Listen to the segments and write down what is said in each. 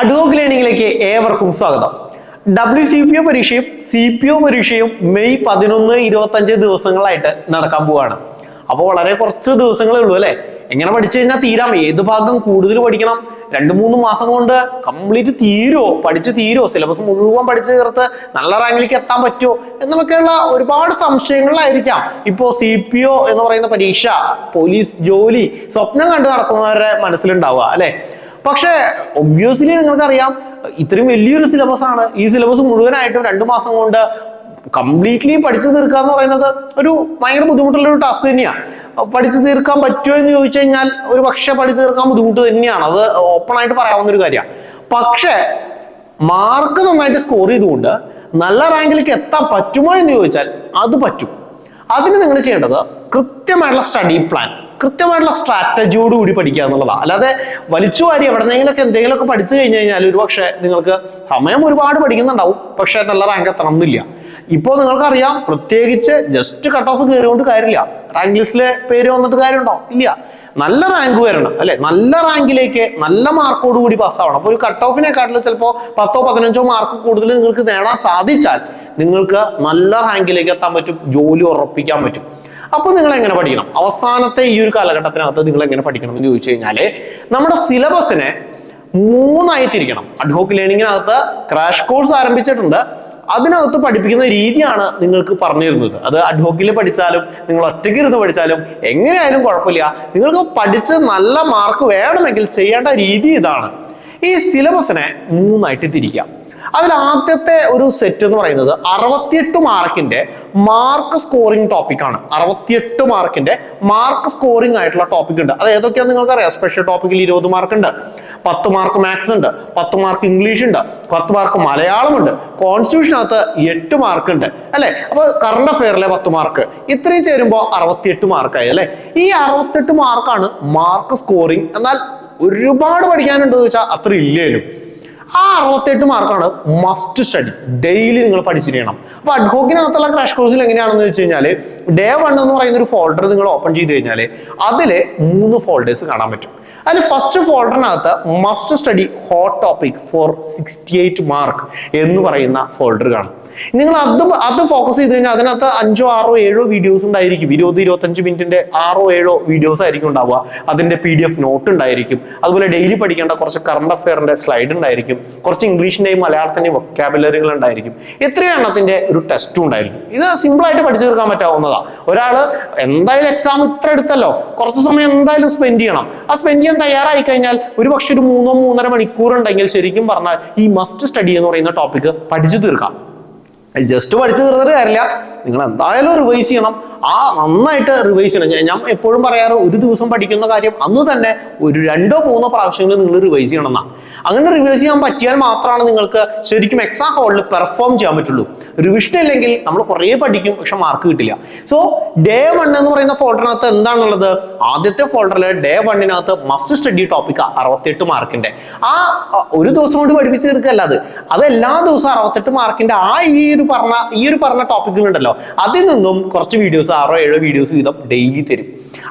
Ad hoc ലേണിംഗിലേക്ക് ഏവർക്കും സ്വാഗതം. ഡബ്ല്യു സി പി ഒ പരീക്ഷയും സി പി ഒ പരീക്ഷയും മെയ് പതിനൊന്ന് ഇരുപത്തഞ്ച് ദിവസങ്ങളായിട്ട് നടക്കാൻ പോവാണ്. അപ്പോൾ വളരെ കുറച്ച് ദിവസങ്ങളേ ഉള്ളൂ അല്ലേ? എങ്ങനെ പഠിച്ചു കഴിഞ്ഞാൽ തീരാം. ഏത് ഭാഗം കൂടുതൽ പഠിക്കണം? രണ്ട് മൂന്ന് മാസം കൊണ്ട് കംപ്ലീറ്റ് തീരുമോ പഠിച്ചു തീരുമോ സിലബസ് മുഴുവൻ പഠിച്ചു തീർത്ത് നല്ല റാങ്കിലേക്ക് എത്താൻ പറ്റുമോ എന്നൊക്കെയുള്ള ഒരുപാട് സംശയങ്ങളിലായിരിക്കാം. ഇപ്പോൾ സി പി ഒ എന്ന് പറയുന്ന പരീക്ഷ പോലീസ് ജോലി സ്വപ്നം കണ്ടു നടക്കുന്നവരുടെ മനസ്സിലുണ്ടാവുക അല്ലെ? പക്ഷേ ഒബ്വിയസ്ലി നിങ്ങൾക്കറിയാം ഇത്രയും വലിയൊരു സിലബസ് ആണ്. ഈ സിലബസ് മുഴുവനായിട്ടും രണ്ടു മാസം കൊണ്ട് കംപ്ലീറ്റ്ലി പഠിച്ചു തീർക്കുക എന്ന് പറയുന്നത് ഒരു ഭയങ്കര ബുദ്ധിമുട്ടുള്ള ഒരു ടാസ്ക് തന്നെയാണ് പഠിച്ചു തീർക്കാൻ പറ്റുമോ എന്ന് ചോദിച്ചു കഴിഞ്ഞാൽ ഒരു പക്ഷെ പഠിച്ചു തീർക്കാൻ ബുദ്ധിമുട്ട് തന്നെയാണ്. അത് ഓപ്പൺ ആയിട്ട് പറയാവുന്ന ഒരു കാര്യമാണ് പക്ഷേ മാർക്ക് നന്നായിട്ട് സ്കോർ ചെയ്തുകൊണ്ട് നല്ല റാങ്കിലേക്ക് എത്താൻ പറ്റുമോ എന്ന് ചോദിച്ചാൽ അത് പറ്റും. അതിന് നിങ്ങൾ ചെയ്യേണ്ടത് കൃത്യമായിട്ടുള്ള സ്റ്റഡി പ്ലാൻ കൃത്യമായിട്ടുള്ള സ്ട്രാറ്റജിയോട് കൂടി പഠിക്കുക എന്നുള്ളതാണ് അല്ലാതെ വലിച്ചു വാരി എവിടെന്നെങ്കിലൊക്കെ എന്തെങ്കിലുമൊക്കെ പഠിച്ചു കഴിഞ്ഞു കഴിഞ്ഞാൽ ഒരു പക്ഷേ നിങ്ങൾക്ക് സമയം ഒരുപാട് പഠിക്കുന്നുണ്ടാവും. പക്ഷേ നല്ല റാങ്ക് എത്തണം എന്നില്ല. ഇപ്പോൾ നിങ്ങൾക്കറിയാം പ്രത്യേകിച്ച് ജസ്റ്റ് കട്ട് ഓഫ് കയറിയോണ്ട് കാര്യമില്ല. റാങ്ക് ലിസ്റ്റിലെ പേര് വന്നിട്ട് കാര്യമുണ്ടോ? ഇല്ല. നല്ല റാങ്ക് വരണം അല്ലെ? നല്ല റാങ്കിലേക്ക് നല്ല മാർക്കോട് കൂടി പാസ്സാവണം അപ്പോൾ ഒരു കട്ട് ഓഫിനെക്കാട്ടിലും ചിലപ്പോൾ പത്തോ പതിനഞ്ചോ മാർക്ക് കൂടുതൽ നിങ്ങൾക്ക് നേടാൻ സാധിച്ചാൽ നിങ്ങൾക്ക് നല്ല റാങ്കിലേക്ക് എത്താൻ പറ്റും ജോലി ഉറപ്പിക്കാൻ പറ്റും. അപ്പോൾ നിങ്ങൾ എങ്ങനെ പഠിക്കണം? അവസാനത്തെ ഈ ഒരു കാലഘട്ടത്തിനകത്ത് നിങ്ങൾ എങ്ങനെ പഠിക്കണം എന്ന് ചോദിച്ചു കഴിഞ്ഞാൽ നമ്മുടെ സിലബസിനെ മൂന്നായി തിരിക്കണം അഡ്ഹോക്ക് ലേണിങ്ങിനകത്ത് ക്രാഷ് കോഴ്സ് ആരംഭിച്ചിട്ടുണ്ട്. അതിനകത്ത് പഠിപ്പിക്കുന്ന രീതിയാണ് നിങ്ങൾക്ക് പറഞ്ഞു തരുന്നത് അത് അഡ്വോക്കിൽ പഠിച്ചാലും നിങ്ങൾ ഒറ്റയ്ക്ക് ഇരുന്ന് പഠിച്ചാലും എങ്ങനെയായാലും കുഴപ്പമില്ല. നിങ്ങൾക്ക് പഠിച്ച് നല്ല മാർക്ക് വേണമെങ്കിൽ ചെയ്യേണ്ട രീതി ഇതാണ്. ഈ സിലബസിനെ മൂന്നായിട്ട് തിരിക്കാം അതിൽ ആദ്യത്തെ ഒരു സെറ്റ് എന്ന് പറയുന്നത് അറുപത്തിയെട്ട് മാർക്കിന്റെ മാർക്ക് സ്കോറിംഗ് ടോപ്പിക് ആണ്. അറുപത്തിയെട്ട് മാർക്കിന്റെ മാർക്ക് സ്കോറിംഗ് ആയിട്ടുള്ള ടോപ്പിക് ഉണ്ട്. അത് ഏതൊക്കെയാണെന്ന് നിങ്ങൾക്ക് അറിയാം സ്പെഷ്യൽ ടോപ്പിക്കിൽ ഇരുപത് മാർക്ക് ഉണ്ട്. പത്ത് മാർക്ക് മാത്സ് ഉണ്ട്. പത്ത് മാർക്ക് ഇംഗ്ലീഷ് ഉണ്ട്. പത്ത് മാർക്ക് മലയാളം ഉണ്ട്. കോൺസ്റ്റിറ്റ്യൂഷനകത്ത് എട്ട് മാർക്ക് ഉണ്ട്. അല്ലെ? അപ്പൊ കറണ്ട് അഫെയറിലെ പത്ത് മാർക്ക് ഇത്രയും ചേരുമ്പോൾ അറുപത്തിയെട്ട് മാർക്കായി അല്ലെ? ഈ അറുപത്തെട്ട് മാർക്കാണ് മാർക്ക് സ്കോറിംഗ് എന്നാൽ ഒരുപാട് പഠിക്കാനുണ്ടോ ചോദിച്ചാൽ അത്ര ഇല്ലേലും. ആ അറുപത്തെട്ട് മാർക്കാണ് മസ്റ്റ് സ്റ്റഡി ഡെയിലി നിങ്ങൾ പഠിച്ചിരിക്കണം അപ്പൊ അഡ്ഹോക്കിനകത്തുള്ള ക്രാഷ് കോഴ്സിൽ എങ്ങനെയാണെന്ന് വെച്ച് കഴിഞ്ഞാൽ ഡേ വൺ എന്ന് പറയുന്ന ഒരു ഫോൾഡർ നിങ്ങൾ ഓപ്പൺ ചെയ്ത് കഴിഞ്ഞാൽ അതിൽ മൂന്ന് ഫോൾഡേഴ്സ് കാണാൻ പറ്റും. അതിൽ first ഫോൾഡറിനകത്ത് must study hot topic for sixty eight mark എന്ന് പറയുന്ന ഫോൾഡർ കാണും. നിങ്ങൾ അത് അത് ഫോക്കസ് ചെയ്ത് കഴിഞ്ഞാൽ അതിനകത്ത് അഞ്ചോ ആറോ ഏഴോ വീഡിയോസ് ഉണ്ടായിരിക്കും. ഇരുപത് ഇരുപത്തഞ്ച് മിനിറ്റിന്റെ ആറോ ഏഴോ വീഡിയോസ് ആയിരിക്കും ഉണ്ടാവുക. അതിന്റെ പി ഡി എഫ് നോട്ട് ഉണ്ടായിരിക്കും. അതുപോലെ ഡെയിലി പഠിക്കേണ്ട കുറച്ച് കറണ്ട് അഫെയറിന്റെ സ്ലൈഡ് ഉണ്ടായിരിക്കും. കുറച്ച് ഇംഗ്ലീഷിന്റെയും മലയാളത്തിന്റെയും വൊക്കാബുലറികൾ ഉണ്ടായിരിക്കും. ഇത്രയും ഒരു ടെസ്റ്റും ഉണ്ടായിരിക്കും. ഇത് സിമ്പിൾ ആയിട്ട് പഠിച്ചു തീർക്കാൻ പറ്റാവുന്നതാ. ഒരാൾ എന്തായാലും എക്സാം ഇത്ര എടുത്തല്ലോ. കുറച്ച് സമയം എന്തായാലും സ്പെൻഡ് ചെയ്യണം. ആ സ്പെൻഡ് ചെയ്യാൻ തയ്യാറായി കഴിഞ്ഞാൽ ഒരു പക്ഷെ ഒരു മൂന്നോ മൂന്നര മണിക്കൂർ ഉണ്ടെങ്കിൽ ശരിക്കും പറഞ്ഞാൽ ഈ മസ്റ്റ് സ്റ്റഡി എന്ന് പറയുന്ന ടോപ്പിക് പഠിച്ചു തീർക്കാം. ജസ്റ്റ് പഠിച്ചു തീർന്നിട്ട് കാര്യമില്ല. നിങ്ങൾ എന്തായാലും റിവൈസ് ചെയ്യണം. ആ നന്നായിട്ട് റിവൈസ് ചെയ്യണം. ഞാൻ- എപ്പോഴും പറയാറ് ഒരു ദിവസം പഠിക്കുന്ന കാര്യം അന്ന് തന്നെ ഒരു രണ്ടോ മൂന്നോ പ്രാവശ്യങ്ങൾ നിങ്ങൾ റിവൈസ് ചെയ്യണം എന്നാ. അങ്ങനെ റിവൈസ് ചെയ്യാൻ പറ്റിയാൽ മാത്രമാണ് നിങ്ങൾക്ക് ശരിക്കും എക്സാം ഹോളിൽ പെർഫോം ചെയ്യാൻ പറ്റുള്ളൂ. റിവിഷൻ ഇല്ലെങ്കിൽ നമ്മൾ കുറേ പഠിക്കും പക്ഷെ മാർക്ക് കിട്ടില്ല. സോ ഡേ വൺ എന്ന് പറയുന്ന ഫോൾഡറിനകത്ത് എന്താണുള്ളത്? ആദ്യത്തെ ഫോൾഡറിൽ ഡേ വണ്ണിനകത്ത് മസ്റ്റ് സ്റ്റഡി ടോപ്പിക് അറുപത്തെട്ട് മാർക്കിന്റെ ആ ഒരു ദിവസം കൊണ്ട് പഠിപ്പിച്ച് തീർക്കല്ല അത്. അത് എല്ലാ ദിവസവും അറുപത്തെട്ട് മാർക്കിന്റെ ആ ഈ ഒരു പറഞ്ഞ ഈ ഒരു പറഞ്ഞ ടോപ്പിക്കുകളുണ്ടല്ലോ അതിൽ നിന്നും കുറച്ച് വീഡിയോസ് ആറോ ഏഴോ വീഡിയോസ് വീതം ഡെയിലി തരും.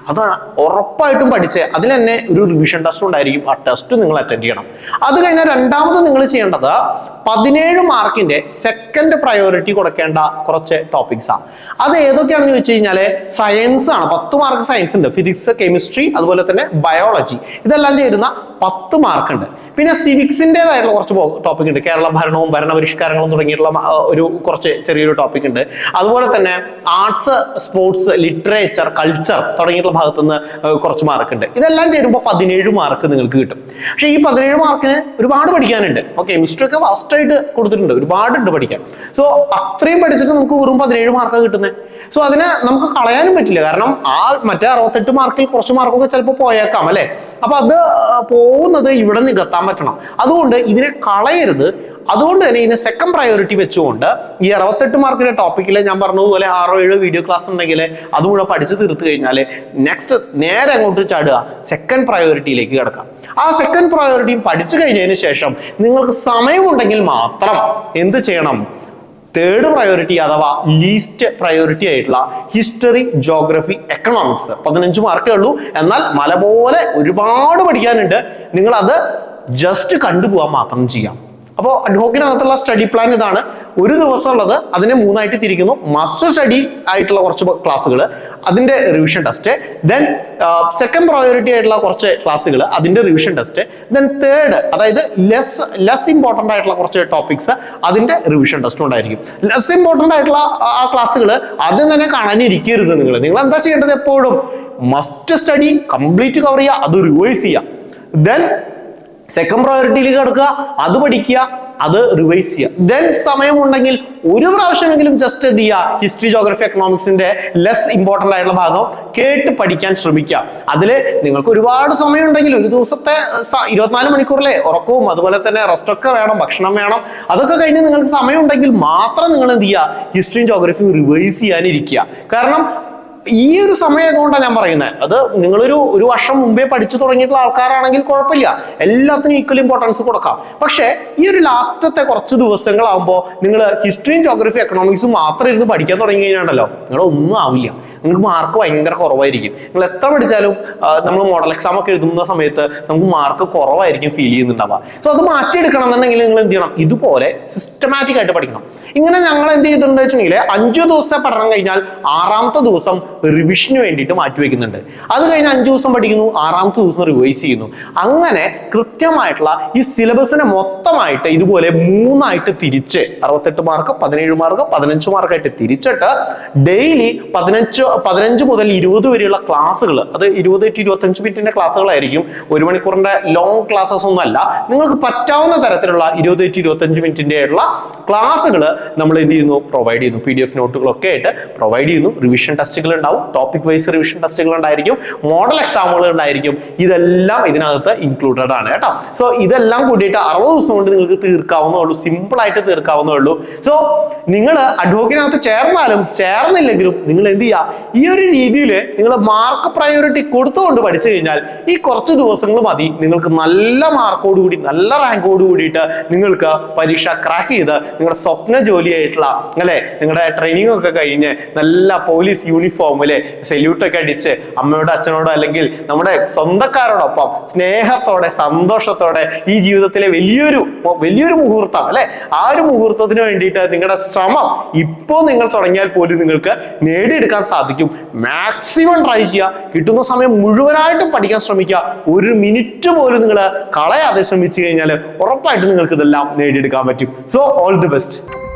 അത് ഉറപ്പായിട്ടും പഠിച്ച് അതിൽ തന്നെ ഒരു റിവിഷൻ ടെസ്റ്റ് ഉണ്ടായിരിക്കും. ആ ടെസ്റ്റ് നിങ്ങൾ അറ്റൻഡ് ചെയ്യണം. അത് കഴിഞ്ഞാൽ രണ്ടാമത് നിങ്ങൾ ചെയ്യേണ്ടത് പതിനേഴ് മാർക്കിന്റെ സെക്കൻഡ് പ്രയോറിറ്റി കൊടുക്കേണ്ട കുറച്ച് ടോപ്പിക്സ് ആണ് അത് ഏതൊക്കെയാണെന്ന് ചോദിച്ചു കഴിഞ്ഞാൽ സയൻസ് ആണ്. പത്ത് മാർക്ക് സയൻസ് ഉണ്ട്. ഫിസിക്സ് കെമിസ്ട്രി അതുപോലെ തന്നെ ബയോളജി ഇതെല്ലാം ചേരുന്ന പത്ത് മാർക്ക് ഉണ്ട് പിന്നെ സിവിക്സിന്റെതായിട്ടുള്ള കുറച്ച് ടോപ്പിക് ഉണ്ട്. കേരള ഭരണവും ഭരണപരിഷ്കാരങ്ങളും തുടങ്ങിയിട്ടുള്ള ഒരു കുറച്ച് ചെറിയൊരു ടോപ്പിക് ഉണ്ട്. അതുപോലെ തന്നെ ആർട്സ് സ്പോർട്സ് ലിറ്ററേച്ചർ കൾച്ചർ തുടങ്ങിയിട്ടുള്ള ഭാഗത്തു നിന്ന് കുറച്ച് മാർക്ക് ഉണ്ട്. ഇതെല്ലാം ചേരുമ്പോൾ പതിനേഴ് മാർക്ക് നിങ്ങൾക്ക് കിട്ടും. പക്ഷേ ഈ പതിനേഴ് മാർക്കിന് ഒരുപാട് പഠിക്കാനുണ്ട്. ഇപ്പോൾ കെമിസ്ട്രി ഒക്കെ ഫസ്റ്റ് ആയിട്ട് കൊടുത്തിട്ടുണ്ട്. ഒരുപാടുണ്ട് പഠിക്കാൻ. സോ അത്രയും പഠിച്ചിട്ട് നമുക്ക് വെറും പതിനേഴ് മാർക്ക് കിട്ടുന്നത് സോ അതിനെ നമുക്ക് കളയാനും പറ്റില്ല. കാരണം ആ മറ്റേ അറുപത്തെട്ട് മാർക്കിൽ കുറച്ച് മാർക്കൊക്കെ ചിലപ്പോൾ പോയേക്കാം അല്ലെ? അപ്പൊ അത് പോകുന്നത് ഇവിടെ നികത്താൻ പറ്റണം. അതുകൊണ്ട് ഇതിനെ കളയരുത്. അതുകൊണ്ട് തന്നെ ഇതിനെ സെക്കൻഡ് പ്രയോറിറ്റി വെച്ചുകൊണ്ട് ഈ അറുപത്തെട്ട് മാർക്കിന്റെ ടോപ്പിക്കിൽ ഞാൻ പറഞ്ഞതുപോലെ ആറോ ഏഴോ വീഡിയോ ക്ലാസ് ഉണ്ടെങ്കിൽ അതും കൂടെ പഠിച്ചു തീർത്തു കഴിഞ്ഞാൽ നെക്സ്റ്റ് നേരെ അങ്ങോട്ട് ചാടുക സെക്കൻഡ് പ്രയോറിറ്റിയിലേക്ക് കിടക്കാം ആ സെക്കൻഡ് പ്രയോറിറ്റിയും പഠിച്ചു കഴിഞ്ഞതിന് ശേഷം നിങ്ങൾക്ക് സമയമുണ്ടെങ്കിൽ മാത്രം എന്ത് ചെയ്യണം? തേർഡ് പ്രയോറിറ്റി അഥവാ ലീസ്റ്റ് പ്രയോറിറ്റി ആയിട്ടുള്ള ഹിസ്റ്ററി ജോഗ്രഫി എക്കണോമിക്സ് പതിനഞ്ച് മാർക്കേ ഉള്ളൂ. എന്നാൽ മല പോലെ ഒരുപാട് പഠിക്കാനുണ്ട്. നിങ്ങൾ അത് ജസ്റ്റ് കണ്ടുപോകാൻ മാത്രം ചെയ്യാം. അപ്പോൾ അഡ്ഹോക്കിനകത്തുള്ള സ്റ്റഡി പ്ലാൻ ഇതാണ്. ഒരു ദിവസം ഉള്ളത് അതിനെ മൂന്നായിട്ട് തിരിക്കുന്നു. മാസ്റ്റർ സ്റ്റഡി ആയിട്ടുള്ള കുറച്ച് ക്ലാസ്സുകൾ അതിന്റെ revision test then second priority ആയിട്ടുള്ള കുറച്ച് ക്ലാസ്സുകൾ അതിന്റെ റിവിഷൻ ടെസ്റ്റ് ദെൻ തേർഡ് അതായത് ലെസ് ലെസ് ഇമ്പോർട്ടന്റ് ആയിട്ടുള്ള കുറച്ച് ടോപ്പിക്സ് അതിന്റെ റിവിഷൻ ടെസ്റ്റും ഉണ്ടായിരിക്കും. ലെസ് ഇമ്പോർട്ടന്റ് ആയിട്ടുള്ള ആ ക്ലാസ്സുകൾ ആദ്യം തന്നെ കാണാനിരിക്കരുത് നിങ്ങൾ നിങ്ങൾ എന്താ ചെയ്യേണ്ടത് എപ്പോഴും? മസ്റ്റ് സ്റ്റഡി കംപ്ലീറ്റ് കവർ ചെയ്യുക അത് റിവൈസ് ചെയ്യുക. ദെൻ സെക്കൻഡ് പ്രയോറിറ്റിയിലേക്ക് കിടക്കുക അത് പഠിക്കുക അത് റിവൈസ് ചെയ്യുക. ദെൻ സമയമുണ്ടെങ്കിൽ ഒരു പ്രാവശ്യമെങ്കിലും ജസ്റ്റ് എന്ത് ചെയ്യുക ഹിസ്റ്ററി ജോഗ്രഫി എക്കണോമിക്സിന്റെ ലെസ് ഇമ്പോർട്ടന്റ് ആയിട്ടുള്ള ഭാഗം കേട്ട് പഠിക്കാൻ ശ്രമിക്കുക. അതിൽ നിങ്ങൾക്ക് ഒരുപാട് സമയമുണ്ടെങ്കിൽ ഒരു ദിവസത്തെ ഇരുപത്തിനാല് മണിക്കൂറിലെ ഉറക്കവും അതുപോലെ തന്നെ റെസ്റ്റ് ഒക്കെ വേണം ഭക്ഷണം വേണം അതൊക്കെ കഴിഞ്ഞ് നിങ്ങൾക്ക് സമയമുണ്ടെങ്കിൽ മാത്രം നിങ്ങൾ എന്ത് ചെയ്യുക ഹിസ്റ്ററിയും ജോഗ്രഫിയും റിവൈസ് ചെയ്യാനിരിക്കുക. കാരണം ഈ ഒരു സമയം കൊണ്ടാണ് ഞാൻ പറയുന്നത് അത് നിങ്ങളൊരു ഒരു വർഷം മുമ്പേ പഠിച്ചു തുടങ്ങിയിട്ടുള്ള ആൾക്കാരാണെങ്കിൽ കുഴപ്പമില്ല. എല്ലാത്തിനും ഈക്വൽ ഇമ്പോർട്ടൻസ് കൊടുക്കാം. പക്ഷേ ഈ ഒരു ലാസ്റ്റത്തെ കുറച്ച് ദിവസങ്ങളാകുമ്പോൾ നിങ്ങൾ ഹിസ്റ്ററിയും ജോഗ്രഫി എക്കണോമിക്സും മാത്രം ഇരുന്ന് പഠിക്കാൻ തുടങ്ങി കഴിഞ്ഞാണ്ടല്ലോ നിങ്ങളൊന്നും ആവില്ല. നിങ്ങൾക്ക് മാർക്ക് ഭയങ്കര കുറവായിരിക്കും. നിങ്ങൾ എത്ര പഠിച്ചാലും നമ്മൾ മോഡൽ എക്സാം ഒക്കെ എഴുതുന്ന സമയത്ത് നമുക്ക് മാർക്ക് കുറവായിരിക്കും ഫീൽ ചെയ്യുന്നുണ്ടാവുക. സോ അത് മാറ്റിയെടുക്കണം എന്നുണ്ടെങ്കിൽ നിങ്ങൾ എന്ത് ചെയ്യണം? ഇതുപോലെ സിസ്റ്റമാറ്റിക് ആയിട്ട് പഠിക്കണം. ഇങ്ങനെ ഞങ്ങൾ എന്ത് ചെയ്തിട്ടുണ്ട് വെച്ചിട്ടുണ്ടെങ്കിൽ അഞ്ചു ദിവസത്തെ പഠനം കഴിഞ്ഞാൽ ആറാമത്തെ ദിവസം റിവിഷന് വേണ്ടിയിട്ട് മാറ്റി വയ്ക്കുന്നുണ്ട് അത് കഴിഞ്ഞ് അഞ്ചു ദിവസം പഠിക്കുന്നു ആറാമത്തെ ദിവസം റിവൈസ് ചെയ്യുന്നു. അങ്ങനെ കൃത്യമായിട്ടുള്ള ഈ സിലബസിനെ മൊത്തമായിട്ട് ഇതുപോലെ മൂന്നായിട്ട് തിരിച്ച് അറുപത്തെട്ട് മാർക്ക് പതിനേഴ് മാർക്ക് പതിനഞ്ച് മാർക്കായിട്ട് തിരിച്ചിട്ട് ഡെയിലി പതിനഞ്ച് പതിനഞ്ച് മുതൽ ഇരുപത് വരെയുള്ള ക്ലാസ്സുകൾ അത് ഇരുപത് ടു ഇരുപത്തഞ്ച് മിനിറ്റിന്റെ ക്ലാസ്സുകളായിരിക്കും. ഒരു മണിക്കൂറിന്റെ ലോങ് ക്ലാസ്സസ് ഒന്നും അല്ല. നിങ്ങൾക്ക് പറ്റാവുന്ന തരത്തിലുള്ള ഇരുപത് ടു ഇരുപത്തഞ്ച് മിനിറ്റിന്റെ ഉള്ള ക്ലാസ്സുകൾ നമ്മൾ എന്ത് ചെയ്യുന്നു? പ്രൊവൈഡ് ചെയ്യുന്നു. പി ഡി എഫ് നോട്ടുകളൊക്കെ ആയിട്ട് പ്രൊവൈഡ് ചെയ്യുന്നു. റിവിഷൻ ടെസ്റ്റുകൾ ഉണ്ടാവും. ടോപ്പിക് വൈസ് റിവിഷൻ ടെസ്റ്റുകൾ ഉണ്ടായിരിക്കും. മോഡൽ എക്സാമുകൾ ഉണ്ടായിരിക്കും. ഇതെല്ലാം ഇതിനകത്ത് ഇൻക്ലൂഡഡ് ആണ് കേട്ടോ. സോ ഇതെല്ലാം കൂടിയിട്ട് അറുപത് ദിവസം കൊണ്ട് നിങ്ങൾക്ക് തീർക്കാവുന്നേ ഉള്ളൂ. സിമ്പിൾ ആയിട്ട് തീർക്കാവുന്നേ ഉള്ളൂ. സോ നിങ്ങൾ അഡ്വോക്കിനകത്ത് ചേർന്നാലും ചേർന്നില്ലെങ്കിലും നിങ്ങൾ എന്ത് ചെയ്യുക? ഈ ഒരു രീതിയിൽ നിങ്ങൾ മാർക്ക് പ്രയോറിറ്റി കൊടുത്തുകൊണ്ട് പഠിച്ചു കഴിഞ്ഞാൽ ഈ കുറച്ച് ദിവസങ്ങൾ മതി. നിങ്ങൾക്ക് നല്ല മാർക്കോട് കൂടി നല്ല റാങ്കോട് കൂടിയിട്ട് നിങ്ങൾക്ക് പരീക്ഷ ക്രാക്ക് ചെയ്ത് നിങ്ങളുടെ സ്വപ്ന ജോലിയായിട്ടുള്ള അല്ലെ? നിങ്ങളുടെ ട്രെയിനിങ് ഒക്കെ കഴിഞ്ഞ് നല്ല പോലീസ് യൂണിഫോം അല്ലെ സല്യൂട്ട് ഒക്കെ അടിച്ച് അമ്മയോടോ അച്ഛനോടോ അല്ലെങ്കിൽ നമ്മുടെ സ്വന്തക്കാരോടൊപ്പം സ്നേഹത്തോടെ സന്തോഷത്തോടെ ഈ ജീവിതത്തിലെ വലിയൊരു വലിയൊരു മുഹൂർത്തം അല്ലെ? ആ ഒരു മുഹൂർത്തത്തിന് വേണ്ടിയിട്ട് നിങ്ങളുടെ ശ്രമം ഇപ്പോൾ നിങ്ങൾ തുടങ്ങിയാൽ പോലും നിങ്ങൾക്ക് നേടിയെടുക്കാൻ സാധിക്കും. മാക്സിമം ട്രൈ ചെയ്യുക. കിട്ടുന്ന സമയം മുഴുവനായിട്ടും പഠിക്കാൻ ശ്രമിക്കുക. ഒരു മിനിറ്റ് പോലും നിങ്ങൾ കളയാതെ ശ്രമിച്ചു കഴിഞ്ഞാൽ ഉറപ്പായിട്ടും നിങ്ങൾക്ക് ഇതെല്ലാം നേടിയെടുക്കാൻ പറ്റും. So all the best